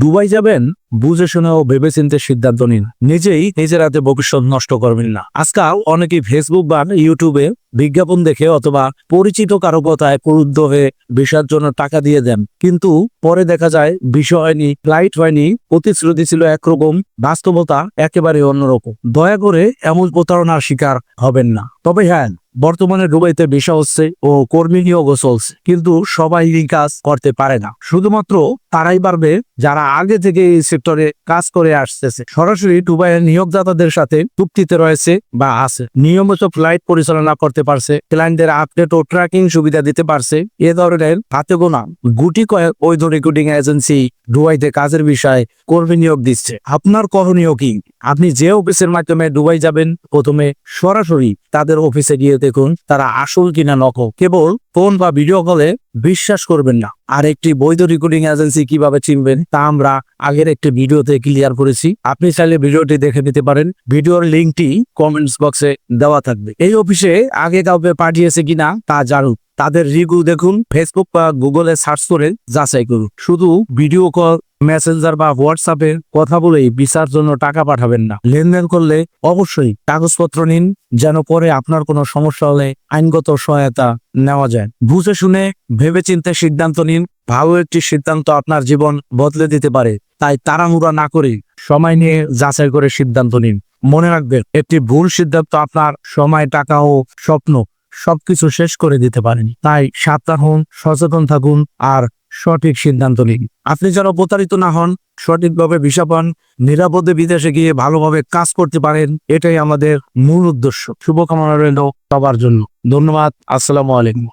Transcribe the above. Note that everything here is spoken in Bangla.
দুবাই যাবেন? বুঝে শুনে ও ভেবে চিন্তে সিদ্ধান্ত নিন। নিজেই নিজের হাতে ভবিষ্যৎ নষ্ট করবেন না। আজকাল অনেকেই ফেসবুক বা ইউটিউবে বিজ্ঞাপন দেখে অথবা পরিচিত কারও কথায় প্রলুব্ধ হয়ে ভিসার জন্য টাকা দিয়ে দেন। কিন্তু পরে দেখা যায়, বিষয় হয়নি ফ্লাইট হয়নি, প্রতিশ্রুতি ছিল একরকম, বাস্তবতা একেবারে অন্যরকম। দয়া করে এমন প্রতারণার শিকার হবেন না। তবে হ্যাঁ বর্তমানে দুবাইতে ভিসা হচ্ছে ও কর্মী নিয়োগও চলছে। কিন্তু সবাই কাজ করতে পারে না। শুধুমাত্র তারাই পারবে যারা আগে থেকে এই সেক্টরে কাজ করে আসতেছে। সরাসরি দুবাইয়ের নিয়োগদাতাদের সাথে চুক্তিতে রয়েছে বা আছে। নিয়মিত ফ্লাইট পরিচালনা করতে পারছে, ক্লায়েন্টদের আপডেট ও ট্র্যাকিং সুবিধা দিতে পারছে। এ ধরনের হাতে গোনা গুটি কয়েক বৈধ রিক্রুটিং এজেন্সি দুবাইতে কাজের বিষয়ে কর্মী নিয়োগ দিচ্ছে। আপনার করণীয় কি? আপনি যে অফিসের মাধ্যমে দুবাই যাবেন, প্রথমে সরাসরি তাদের অফিসে গিয়ে দেখুন তারা আসল কিনা নকল। কেবল ফোন বা ভিডিও কলে বিশ্বাস করবেন না। আর একটি বৈধ রেকর্ডিং এজেন্সি কীভাবে চিনবেন, তা আমরা আগের একটি ভিডিওতে ক্লিয়ার করেছি। আপনি চাইলে ভিডিওটি দেখে নিতে পারেন। ভিডিওর লিঙ্কটি কমেন্টস বক্সে দেওয়া থাকবে। এই অফিসে আগে কাউকে পাঠিয়েছে কিনা তা জানুন। তাদের রিভিউ দেখুন ফেসবুক বা গুগলে সার্চ করে যাচাই করুন। শুধু ভিডিও কল মেসেঞ্জার বা হোয়াটসঅ্যাপে কথা বলেই বিচার জন্য টাকা পাঠাবেন না। লেনদেন করলে অবশ্যই কাগজপত্র নিন, যেন পরে আপনার কোনো সমস্যা হলে আইনগত সহায়তা নেওয়া যায়। বুঝে শুনে ভেবে চিন্তে সিদ্ধান্ত নিন, ভালো একটি সিদ্ধান্ত আপনার জীবন বদলে দিতে পারে। তাই তাড়াহুড়া না করে সময় নিয়ে যাচাই করে সিদ্ধান্ত নিন। মনে রাখবেন, একটি ভুল সিদ্ধান্ত আপনার সময়, টাকা ও স্বপ্ন সবকিছু শেষ করে দিতে পারেন। তাই সাবধান হন, সচেতন থাকুন আর সঠিক সিদ্ধান্ত নিন। আপনি যেন প্রতারিত না হন, সঠিকভাবে ভিসা পান, নিরাপদে বিদেশে গিয়ে ভালোভাবে কাজ করতে পারেন, এটাই আমাদের মূল উদ্দেশ্য। শুভকামনা রইল সবার জন্য। ধন্যবাদ, আসসালামু আলাইকুম।